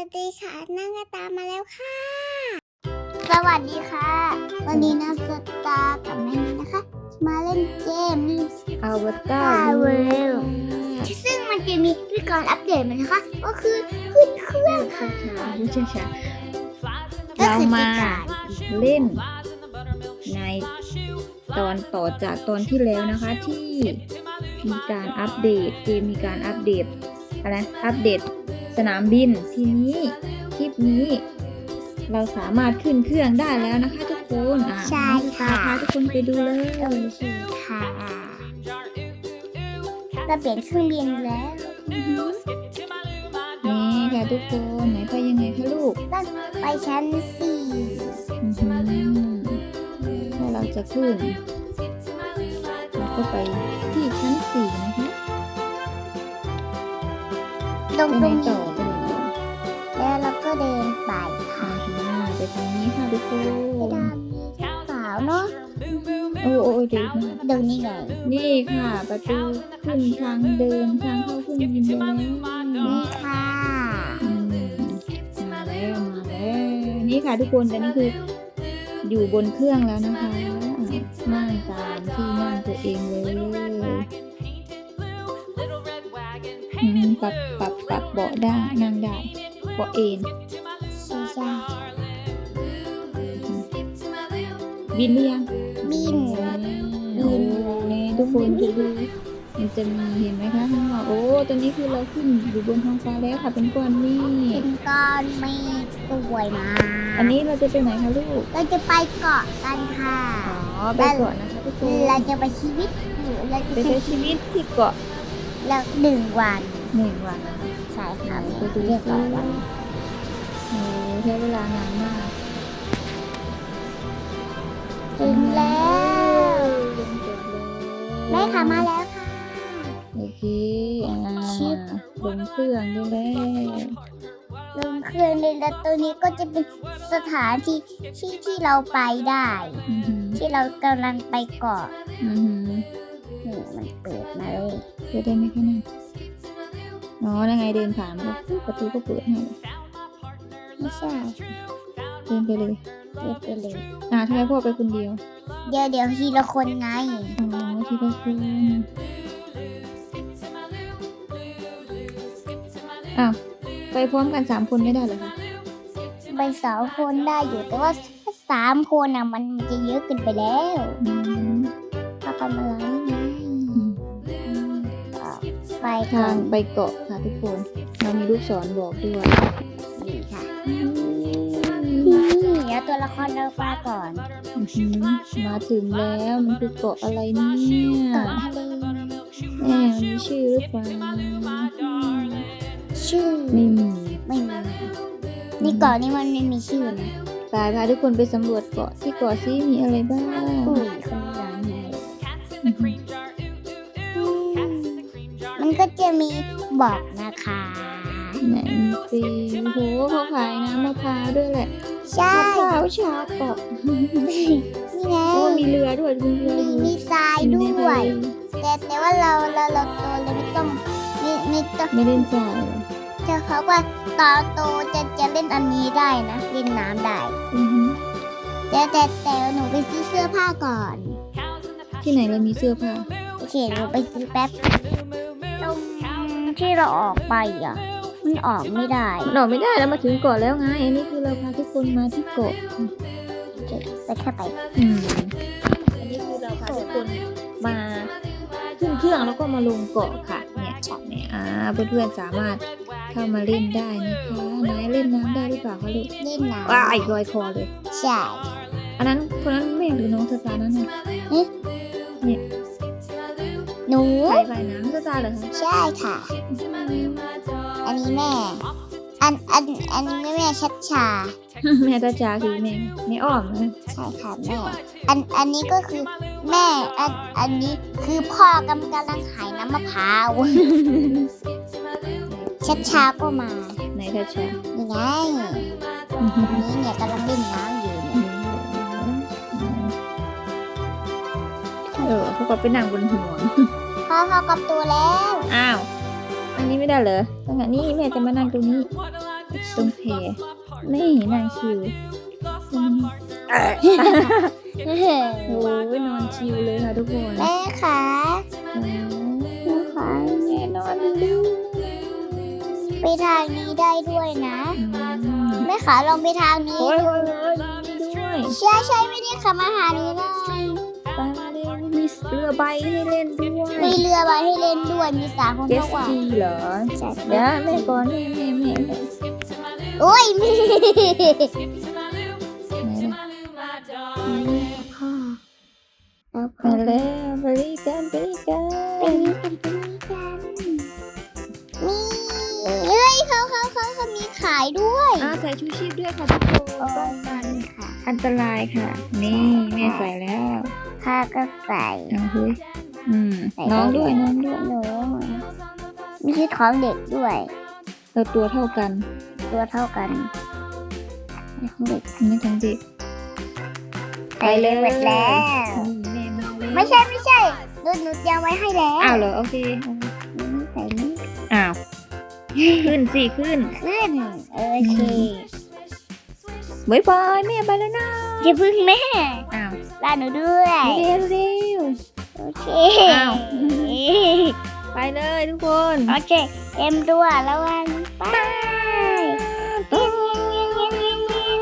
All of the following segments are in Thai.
วัสดีค่ะนั่งกระตามมาแล้วค่ะ สวัสดีค่ะ วันนี้นะสตาร์กับแม่นี้นะคะ มาเล่นเกมอวตา Star ร World ซึ่งมันจะมีวิธีการอัปเดตมันนะคะ ก็คือขึ้นเครื่องค่ะผู้เชี่ยวชาญก็เราคือมาวิธีการเล่นในตอนต่อจากตอนที่แล้วนะคะที่มีการอัปเดตเกมมีการอัปเดตอะไรอัปเดต สนามบิน ทีนี้คลิปนี้ เราสามารถขึ้นเครื่องได้แล้วนะคะทุกคนอะใช่น้องตาค่ะ พาทุกคนไปดูเลยโอเคค่ะเราเปลี่ยนเครื่องบินแล้ว นี่ค่ะทุกคนไหนไปยังไงคะลูกไปชั้นสี่อือหือถ้าเราจะขึ้นเราก็ไปที่ชั้นสี่นะคะ ตรงตรงนี้แล้วเราก็เดินไปค่ะไปทางนี้ค่ะทุกคนไปด้านนี้ขาวเนาะโอ้โอ้เดี๋ยวมาเดินนี่ไงนี่ค่ะ ประตูขึ้นทางเดินทางเข้าเครื่องบินไปแล้วนี่ค่ะมาแล้วมาแล้วนี่ค่ะทุกคนแต่นี่คืออยู่บนเครื่องแล้วนะคะอะนั่งตามที่นั่งตัวเองเลย ปรับปรับปรับเบาะได้นั่งได้เบาะเอนใช่ใช่บินหรือยังบินบินนี่ทุกคนดูดูมันจะมีเห็นไหมคะข้างนอกโอ้ตอนนี้คือเราขึ้นอยู่บนท้องฟ้าแล้วค่ะเป็นก้อนเมเป็ฆนก้อนเมฆสวยมากอันนี้เราจะไปไหนคะลูกเราจะไปเกาะกันค่ะอ๋อไปเกาะนะคะทุกคนเราจะไปชีวิตอยู่เราจะไปใช้ใช้ชีวิตที่เกาะ แล้วหนึ่งวันหนึ่งวันนะคะใช่ค่ะไปดูเรียกซิเกาะวันโอ้ใช้เวลานานมากถึงแล้วลงจอดเลยแม่ค่ะมาแล้วค่ะโอเคอ่าชิปลงเครื่องได้แล้วลงเครื่องเลยแล้วตัวนี้ก็จะเป็นสถานที่ที่ที่เราไปได้อือหือที่เรากำลังไปเกาะอือหือ นี่มันเปิดมาเลยเปิดได้ไหมคะนั่นอ๋อยังไงเดินผ่านก็ปุ๊บประตูก็เปิดให้ไม่ใช่เดินไปเลยเปิดไปเลยอ่าทำไมพ่อไปคนเดียว เดี๋ยวเดี๋ยวทีละคนไงอ๋อทีละคนอ้าวไปพร้อมกันสามคนไม่ได้เหรอคะไปสองคนได้อยู่แต่ว่าถ้าสามคนอะมันจะเยอะเกินไปแล้ว อืมถ้าประมาณนี้ไงอืมอืมก็ไปทากังนไปเกาะค่ะทุกคน เรามีลูกศรบอกด้วยนี่ค่ะนี่แล้วตัวละครเราไปก่อนอื้อหือมาถึงแล้วมันคือเกาะอะไรเนี่ยเกาะทะเลแม่มันมีชื่อหรือเปล่าชื่อไม่มีไม่มีนี่เกาะนี้มันไม่มีชื่อนะไปพาทุกคนไปสำรวจเกาะที่เกาะซิมีอะไรบ้าง ก็จะมีบอกนะคะไหนมีเปลโอ้โหเขาขายน้ำมะพร้าวด้วยแหละใช่มะพร้าวชาวเกาะนี่ไงโอ้มีเรือด้วยมีเรือมีอยู่มีทรายอยู่ด้ในทะวเลยแต่แต่ว่าเราเราเราโตแล้วไม่ต้องไม่ไม่ต้องไม่เล่นทรายเหรอเจะเขาว่าตอนโตจะจะเล่นอันนี้ได้นะเล่นน้ำได้อือหือแต่แต่แต่หนูไปซื้อเสื้อผ้าก่อน ที่ไหนเรามีเสื้อผ้าโอเคหนูไปซื้อแป๊บตรง ที่เราออกไปอะมันออกไม่ได้มันออกไม่ได้แล้วมาถึงเกาะแล้วไงอันนี้คือเราพาทุกคนมาที่เกาะไปแค่ไปอืมอันนี้คือเราพาทุกคนมาขึ้นเครื่องแล้วก็มาลงเกาะค่ะเนี่ยเนี่ยอ่าเพื่อนๆสามารถเข้ามาเล่นได้นะคะนายเล่นน้ำได้หรือเปล่าคะลูกเล่นน้ำว้ายลอยคอเลยใช่อันนั้นคนนั้นแม่หรือน้องเธอตานั่นน่ะ หนูใครไปน้ำเธอตาเหรอคะใช่ค่ะ อันนี้แม่ อันอันอันนี้แม่ชัดชา แม่ตาจาคือแม่แม่อ้อมนะใช่ค่ะแม่ อันอันนี้ก็คือแม่ อันอันนี้คือพ่อกำลังขายน้ำมะพร้าวชัดชาก็มาไหนตาจานี่ไงอันนี้เนี่ยกำลังเล่นน้ำ เนี่ยเออเขาก็ไปนั่งบนหัวพ่อพ่อกับตัวแล้ว อ้าว อันนี้ไม่ได้เหรอตั้งแต่นี้แม่จะมานั่งตรงนี้ ตรงแพนี่นั่งชิวอืมโอ้ยนอนชิวเลยค่ะทุกคนแม่ขาอืมแม่ขาแน่นอนนะลูกไปทางนี้ได้ด้วยนะอืมแม่ขาลองไปทางนี้โอ้ยโอ้ยโอ้ยมีด้วยใช่ใช่ไม่ได้ค่ะมาหานี้เล เรือใบให้เล่นด้วยมีเรือใบให้เล่นด้วยมีสามคนเจเท่าสกว่ากีเหรอใช่เดี๋ยวแม่ก่อนแม่แม่แม่แม่โอ้ยมีไหนล่ะพ่อแล้วไปแล้วไปรีกันไปรีกันไปนี้กันไปนี้กันนี่เอ้ยเขาเขาเขาเขามีขายด้วยอ่าใส่ชูชีพด้วยค่ะทุกคนป้องกันค่ะ อันตรายค่ะ นี่แม่ใส่แล้ว ข้าก็ใส่เอาเฮ้ยอืมใส่น้องได้ด้วยเลยน้องด้วยหนูมีชุดของเด็กด้วยเราตัวเท่ากัน ตัวเท่ากันของเด็กไม่ทั้งเด็กใส่เลยหมดแล้วนี่แม่มาแล้วไม่ใช่ไม่ใช่ดูหนูเตรียมไว้ให้แล้วอ้าวเหรอโอเคนี่ใส่นี่อ้าวขึ้นสิขึ้นขึ้นโอเคบายบายแม่ไปแล้วนะอย่าพึ่งแม่อ้าว ลาหนูด้วยเร็วเร็วโอเคอ้าวไปเลยทุกคน โอเคเอ็มตัวระวังไป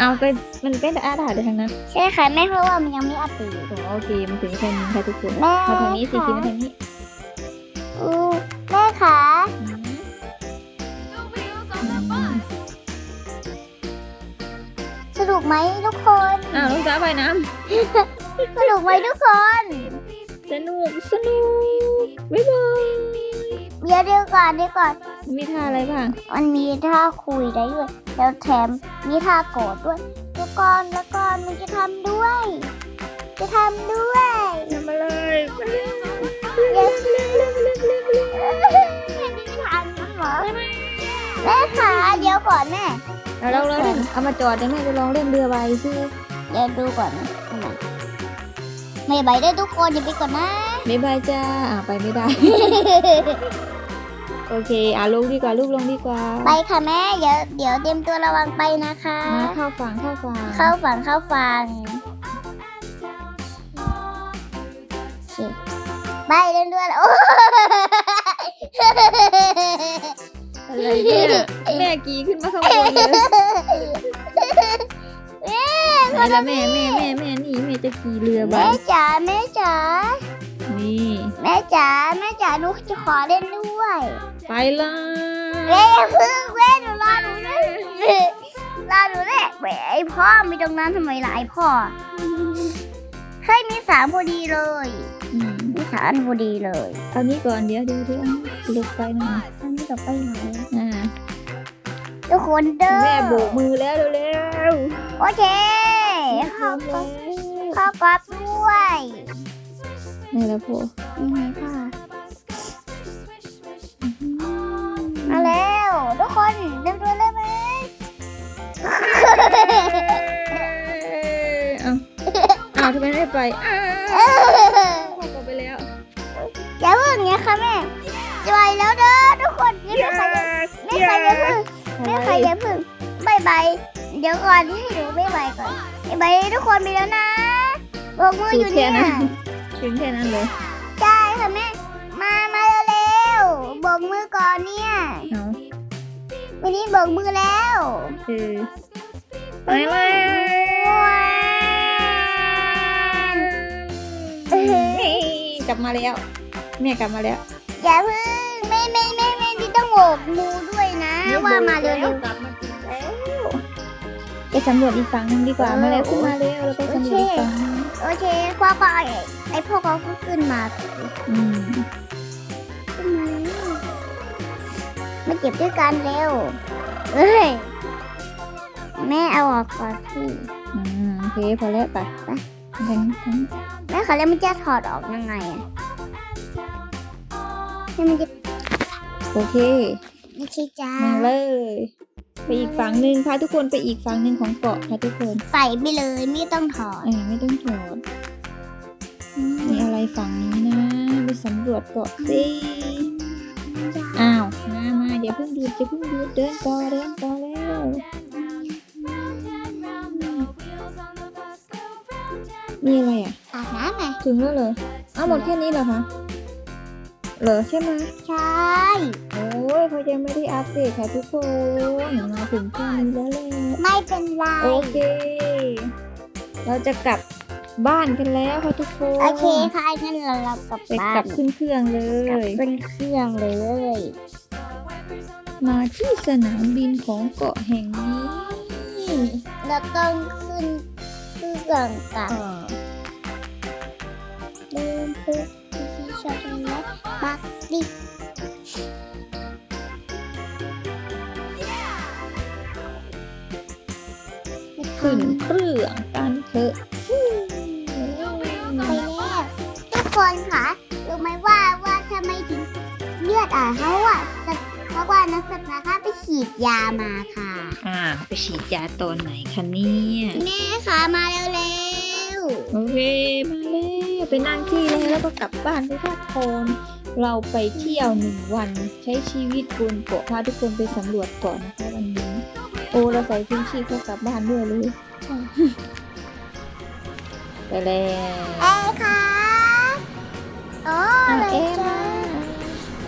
เอาไปมันเป็นอาถรรพ์เลยทั้งนั้น ใช่ค่ะแม่เพราะว่ามันยังไม่อัปเดตโอเคมันถึงแค่นี้ค่ะทุกคนแม่มาทางนี้สิค่ะคิดมาทางนี้อู้แม่คะอืมสนุกไหมทุกคน อ้าวลูกสาวไปน้ สนุกไหมทุกคนำสนุกสนุกบ๊ายบายเดี๋ยวเดี๋ยวก่อนเดี๋ยวก่อนมีท่าอะไรบ้างมันมีท่าคุยได้ด้วย แล้วแถมมีท่าโกรธด้วยทุกคนแล้วก็มันจะทำด้วย จะทำด้วยทำอะไรไปเลยเดี๋ยวแม่ได้ทำเหรอแม่ขาเดี๋ยวก่อนแม่เอาเราเราเล่นเอามาจอดเดี๋ยวแม่จะลองเล่นเรือใบซิเดี๋ยวดูก่อนนะทำ ไมไม่ใบได้ทุกคนอย่าไปก่อนนะบ๊ายบายจ้าอ่าไปไม่ได้ โอเคอ่าลงดีกว่าลูกลงดีกว่าไปค่ะแม่ เดี๋ยวเดี๋ยวเตรียมตัวระวังไปนะคะ มาเข้าฝั่งเข้าฝั่งเข้าฝั่งเข้าฝั่งโอเคไปเดินด้วยโอ้อะไรเนี่ยแม่กีขึ้นมาข้างบนเลย ไหนละแม่แม่แม่แม่นี่แม่จะขี่เรือใบแม่จ๋าแม่จ๋านี่แม่จ๋าแม่จ๋าหนูจะขอเล่นด้วยไปเลแม่ยอย่าเพึ่งแม่หนูรอหนูด้วยรอหนูด้วยแหมไอพ่อมีตรงนั้นทำไมล่ะไอพ่อเฮ้ยมีสามพอดีเลยอืมมีสามพอดีเลย เอานี้ก่อนเดี๋ยวเดี๋ยวเดี๋ยวลงไปหน่อยอันนี้ต่อไปไหนอ่าทุกคนเด้อแม่โบกมือแล้วเร็วโอเค ๆเข้าแล้ก๊อวบเข้าก๊อบด้วยนี่แหละพ่อนี่ไงค่ะมาแล้วทุกคนเดินด้วยเลยไหมเอาเอาทำไมไม่ไปอ้าวพ่อก็ไปแล้วอย่าเพิ่งเนี่ยค่ะแม่จะไปแล้วเด้อทุกคนไม่ใครจะไม่ใครจะเพิ่งไม่ใครอย่าเพึ่งบายบาย เดี๋ยวก่อนให้หนูบายบายก่อนบายบายทุกคนไปแล้วนะโบกมืออยู่เนี่ยถึงแค่นั้นเลย ใช่ค่ะแม่ มามาเร็วๆโบกมือก่อนเนี่ยเอาวันนี้โบกมือแล้วคือไปเลยว้าวเอ้ยกลับมาแล้วแม่กลับมาแล้วอย่าเพึ่งไม่ไม่ไม่ไม่ที่ต้องโบกมือด้วยนะว่ามาเร็วกลับมาไป สำรวจอีกฝั่งหนึงดีกว่ามาแล้วขึ้นมาเร็วเราไปสำรวจอีกฝั่งหนึงๆโอเคพ่อก็ไอ้ไอ้พ่อเขาก็ขึ้นมาอืมขึ้นมามาเก็บด้วยกันเร็วเอ้ยแม่เอาออกก่อนสิอืมโอเคพอแล้วไปไปทั้งทั้งแม่เขาแล้วมันจะถอดออกยังไงอะให้มันจะโอเคไม่ใช่จ้า มาเลย ไปอีกฝั่งหนึ่งพาทุกคนไปอีกฝั่งหนึ่งของเกาะค่ะทุกคนใส่ไปเลยไม่ต้องถอดเอ้ยไม่ต้องถอดมีอะไรฝั่งนี้นะไปสำรวจเกาะสิอ้าวน้อย่าเพิ่งหยุดอย่าเพิ่งหยุดเดินต่อเดินต่อแล้วมีอะไรอะอาบน้ำไงถึงแล้วเหรออ้าวหมดแค่นี้เหรอคะ เหรอใช่ไหมใช่ โอ้ยเขายังไม่ได้อัปเดตค่ะทุกคนมาถึงแค่นี้แล้วแหละไม่เป็นไร โอเค เราจะกลับบ้านกันแล้วค่ะทุกคนโอเคค่ะงั้นเราเรากลับไปบ้ากลันบขึ้นเครื่องเลกลับย ขึ้นเครื่องเลย มาที่สนามบินของเกาะแห่งนี้ เราต้องขึ้นเครื่องกับเดินไปที่ชอบและ บักดิขึ้นเครื่องกันเถอะไปแล้วทุกคนค่ะรู้ไหมว่าว่าทำไมถึงเลือดอะเพราะว่าเพราะว่านักศึกษาค่ะไปฉีดยามาค่ะ อ่า ไปฉีดยาตอนไหนคะเนี่ยแม่ค่ะมาเร็วโอเคมาแล้วไปนั่งที่แล้วแล้วก็กลับบ้านไปพักผ่อน เราไปเที่ยวหนึ่งวันใช้ชีวิตบนเกาะพาทุกคนไปสำรวจเกาะนะคะวันนี้ โอ้เราใส่ชุดชีพเพื่อกลับบ้านด้วยเลยไปแล้วๆเอ้ค่ะโอ้เอาเลยเอ๊ะจ้า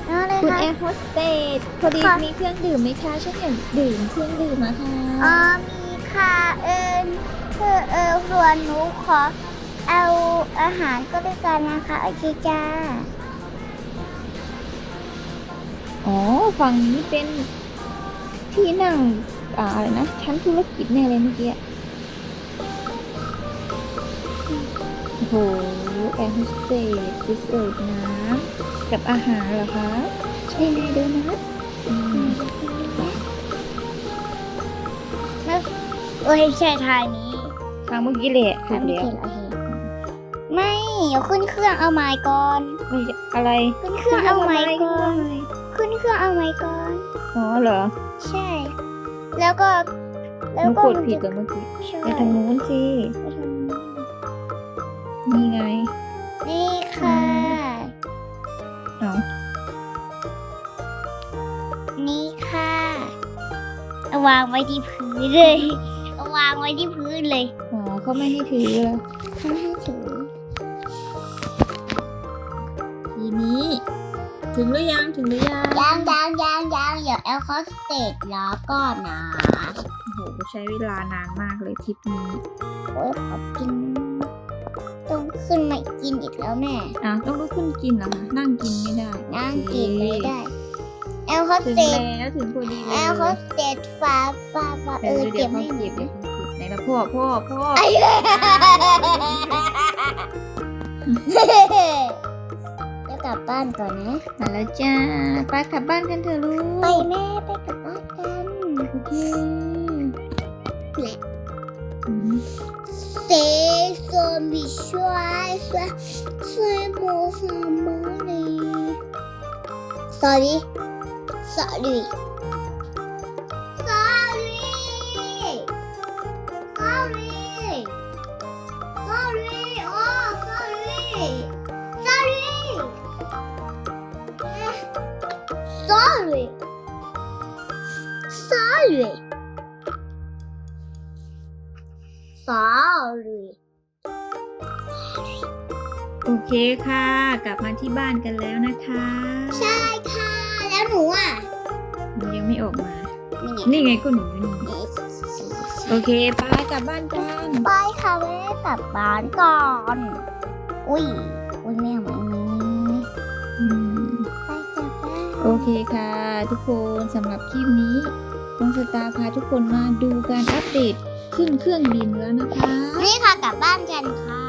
มาเอาเลยคุณค่ะแอร์โฮสเตสพอดีค่ะมีเครื่องดื่มไหมคะฉันอยากดื่มเครื่องดื่มอะค่ะอ๋อมีค่ะเอิญคือเออส่วนหนูขอเอาอาหารก็ด้วยกันนะคะโอเคจ้า อ๋อ ฝั่งนี้เป็นที่นั่งอ่าอะไรนะ ชั้นธุรกิจแน่เลยเมื่อกี้อะโอ้โหแอร์โฮสเตสไปเสิร์ฟน้ำกับอาหารเหรอคะ ใช่ไหมโดนัทอืมโอ้ยใช่ทางนี้ทางเมื่อกี้แหละถูทางกนี้แล้วเขียนโอเคไม่เดี๋ยวขึ้นเครื่องเอาไม้ก่อนไม่อะไรขึ้นเครื่องเอาไม้ก่อน อะไร ขึ้ นเครื่องเอาไม้ก่อน อ๋อเหรอใช่ แล้วก็ หแล้วนูก็กดมันผิดจะกับเมื่อกี้ใช่ไปทางนู้นสิ ไปทางนู้นนี่ไง นี่ค่ะ เอานี่ค่ะเอาวางไว้ที่พื้นเลยเอาวางไว้ที่พื้นเลย อ๋อเขาไม่ให้ถือเลยทำให้ ถึงหรือยังถึงหรือยังยางยางยางยางเดี๋ยวแอลคอสเตจรอก่อนนะโอ้โหใช้เวลานานมากเลยทริปนี้โอ้ยขอกินต้องขึ้นมากินอีกแล้วแม่อะต้องลุกขึ้นกินเหรอคะนั่งกินไม่ได้นั่งกินโอไม่เคได้แอลคอสถึงเตจแล้วถึงพอดีเลแอยลคอสเตจฟ้าฟ้าฟ้าเอเอออเดี๋เก็ยวบเขาให้หนูเก็บเดี๋ยวเขาเก็บไหนละพ่อพ่อพ่อไอ้จะ กลับบ้านก่อนนะ มาแล้วจ้าไปกลับบ้านกันเถอะลูกไปแม่ไปกลับบ้านกันโอเคและอืม C'est son bichois, c'est mon samari. Sorry. Sorry. Sorry. Sorry. โอเคค่ะ กลับมาที่บ้านกันแล้วนะคะ ใช่ค่ะ แล้วหนูอะหนูยังไม่ออกมา นี่ไงนี่ไงก็หนูอยู่นี่โอเคไปกลับบ้านกันไปค่ะแม่กลับบ้านก่อน อุ้ย อุ้ยแม่ไหมไหมอืมไปกลับบ้านโอเคค่ะ ทุกคนสำหรับคลิปนี้น้องสตาร์พาทุกคนมาดูการอัปเดต ขึ้นเครื่องบินแล้วนะคะ นี่ค่ะกลับบ้านกันค่ะ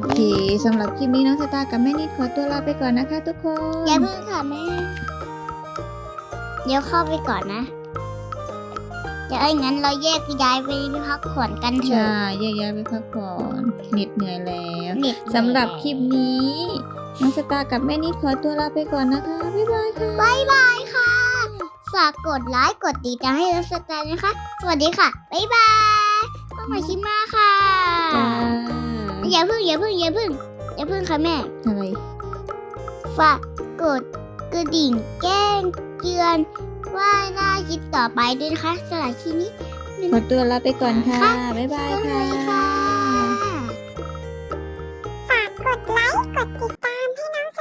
โอเคสำหรับคลิปนี้น้องสตาร์กับแม่นิดขอตัวลาไปก่อนนะคะ ทุกคนอย่าเพิ่งค่ะแม่ เดี๋ยวเข้าไปก่อนนะเดี๋ยวไอ้งั้นเราแยกย้ายไปพักผ่อนกันเถใช่อะแยกย้ายไปพักผ่อนเหน็ดเหนื่อยแล้วเน็ตสำหรับคลิปนี้น้องสตาร์กับแม่นิดขอตัวลาไปก่อนนะคะ บ๊ายบายค่ะบายบายค่ะ ฝากกดไลค์กดติดตามให้รัสตานะคะ สวัสดีค่ะ บ๊ายบายพบกันคลิปหาค่ะอย่าพึ่งอย่าพึ่งอย่าพึ่งอย่าพึ่งค่ะแม่อะไรฝากกดกระดิ่งแจ้งเตือนว่าหน้าคิดต่อไปด้วยนะคะสำหรับคลิปนี้ขอตัวลาไปก่อนค่ะ บ๊ายบายค่ะฝากกดไลค์กดติดตามให้น้องส